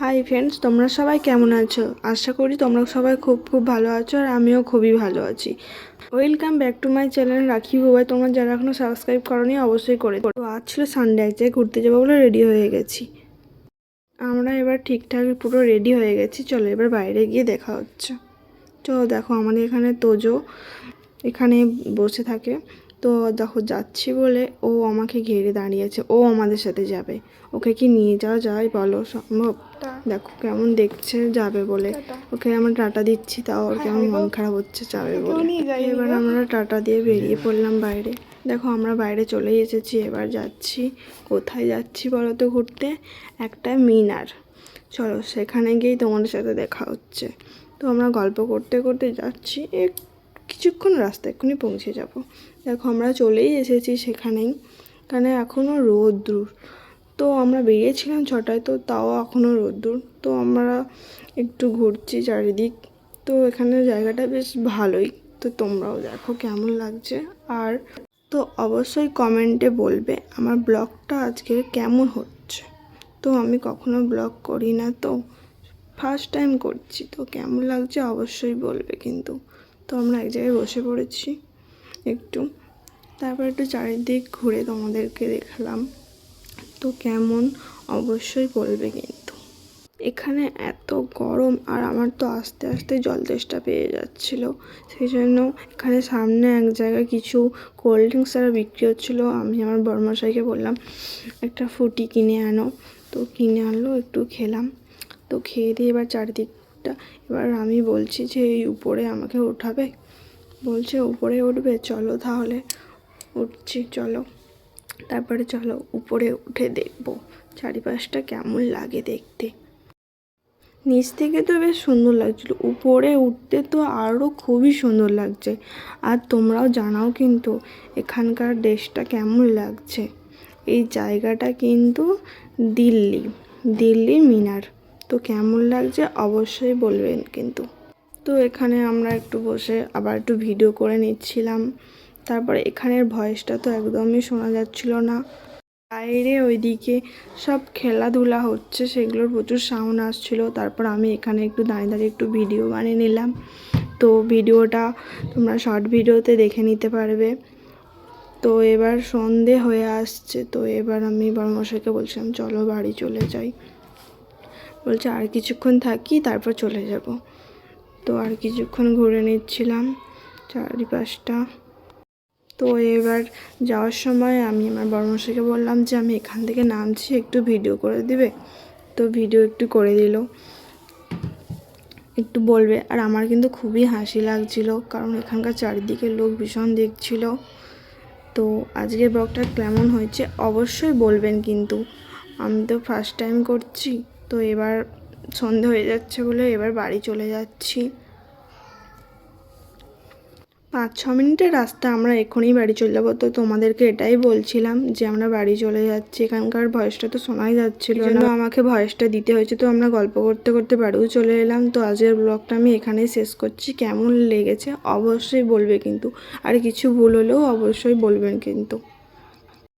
Hi friends তোমরা সবাই কেমন আছো? আশা করি তোমরা সবাই খুব খুব ভালো আছো আর আমিও খুবই ভালো আছি। Welcome back to my channel Rakhi Bubai. তোমরা যারা এখনও সাবস্ক্রাইব করনি, অবশ্যই করে তো আজ ছিল সানডে এক জায়গায় ঘুরতে যাব বলে রেডি হয়ে গেছি। আমরা এবার ঠিকঠাক পুরো রেডি হয়ে গেছি। চলো এবার বাইরে গিয়ে দেখা হচ্ছে। তো দেখো আমাদের এখানে তোজো এখানে বসে থাকে। তো দেখো যাচ্ছি বলে ও আমাকে ঘিরে দাঁড়িয়েছে। ও আমাদের সাথে যাবে। ওকে কি নিয়ে যাওয়া যায় বলো? সম্ভব? দেখো কেমন দেখছে যাবে বলে। ওকে আমরা টাটা দিচ্ছি তাও ওর কেমন মন খারাপ হচ্ছে যাবে বলে। এবার আমরা টাটা দিয়ে বেরিয়ে পড়লাম বাইরে। দেখো আমরা বাইরে চলেই এসেছি এবার যাচ্ছি। কোথায় যাচ্ছি বলো তো ঘুরতে? একটা মিনার। চলো সেখানে গিয়েই তোমাদের সাথে দেখা হচ্ছে। তো আমরা গল্প করতে করতে যাচ্ছি এক কিছুক্ষণ রাস্তা এক্ষুনি পৌঁছে যাব। দেখো, আমরা চলেই এসেছি সেখানেই, কারণ এখনও রোদ্র তো আমরা বেরিয়েছিলাম ছটায়, তো তাও এখনও রোদ্দুর। তো আমরা একটু ঘুরছি চারিদিক। তো এখানে জায়গাটা বেশ ভালোই। তো তোমরাও দেখো কেমন লাগছে। আর তো অবশ্যই কমেন্টে বলবে আমার ব্লগটা আজকে কেমন হচ্ছে। তো আমি কখনো ব্লগ করি না, তো ফার্স্ট টাইম করছি। তো কেমন লাগছে অবশ্যই বলবে কিন্তু। তো আমরা এক জায়গায় বসে পড়েছি একটু। তারপর একটু চারিদিক ঘুরে তোমাদেরকে দেখালাম। তো কেমন? অবশ্যই বলবে কিন্তু। এখানে এত গরম আর আমার তো আস্তে আস্তে জল তেষ্টা পেয়ে যাচ্ছিল। সেই জন্য এখানে সামনে এক জায়গায় কিছু কোল্ড ড্রিঙ্কস তারা বিক্রি হচ্ছিল। আমি আমার বড়মশাইকে বললাম, একটা ফুটি কিনে আনো। তো কিনে আনলো, একটু খেলাম। তো খেয়ে দিয়ে এবার চারিদিকটা এবার আমি বলছি যে, এই উপরে আমাকে উঠাবে বলছে, উপরে উঠবে। চলো তাহলে, উঠছি, চলো। তারপরে চলো, উপরে উঠে দেখব চারিপাশটা কেমন লাগে দেখতে। নিচ থেকে তো বেশ সুন্দর লাগছিল। উপরে উঠতে তো আরও খুবই সুন্দর লাগছে। আর তোমরাও জানাও কিন্তু এখানকার দেশটা কেমন লাগছে। এই জায়গাটা কিন্তু দিল্লি, দিল্লির মিনার। তো কেমন লাগছে অবশ্যই বলবেন কিন্তু। তো এখানে আমরা একটু বসে আবার একটু ভিডিও করে নিচ্ছিলাম। তারপরে এখানের ভয়েসটা তো একদমই শোনা যাচ্ছিল না। বাইরে ওইদিকে সব খেলাধুলা হচ্ছে, সেগুলোর প্রচুর সাউন্ড আসছিল। তারপর আমি এখানে একটু দাঁড়িয়ে দাঁড়িয়ে একটু ভিডিও বানিয়ে নিলাম। তো ভিডিওটা তোমরা শর্ট ভিডিওতে দেখে নিতে পারবে। তো এবার সন্ধে হয়ে আসছে, তো এবার আমি বড়মশাইকে বলছিলাম, চলো বাড়ি চলে যাই। বলছে, আর কিছুক্ষণ থাকি, তারপর চলে যাব। তো আর কিছুক্ষণ ঘুরে নিচ্ছিলাম চারিপাশটা। তো এবার যাওয়ার সময় আমি আমার বড়মশাইকে বললাম যে, আমি এখান থেকে নামছি, একটু ভিডিও করে দিবে? তো ভিডিও একটু করে দিল। একটু বলবে। আর আমার কিন্তু খুবই হাসি লাগছিল, কারণ এখানকার চারিদিকে লোক ভীষণ দেখছিল। তো আজকের ব্লগটা কেমন হয়েছে অবশ্যই বলবেন কিন্তু। আমি তো ফার্স্ট টাইম করছি। তো এবার সন্ধে হয়ে যাচ্ছে বলে এবার বাড়ি চলে যাচ্ছি। পাঁচ ছ মিনিটের রাস্তা আমরা এখনই বাড়ি চলে যাব। তো তোমাদেরকে এটাই বলছিলাম যে আমরা বাড়ি চলে যাচ্ছি। এখানকার ভয়েসটা তো শোনাই যাচ্ছিল জন্য আমাকে ভয়েসটা দিতে হয়েছে। তো আমরা গল্প করতে করতে বাড়িও চলে এলাম। তো আজকের ব্লগটা আমি এখানেই শেষ করছি। কেমন লেগেছে? অবশ্যই বলবে কিন্তু। আর কিছু ভুল হলেও অবশ্যই বলবেন কিন্তু।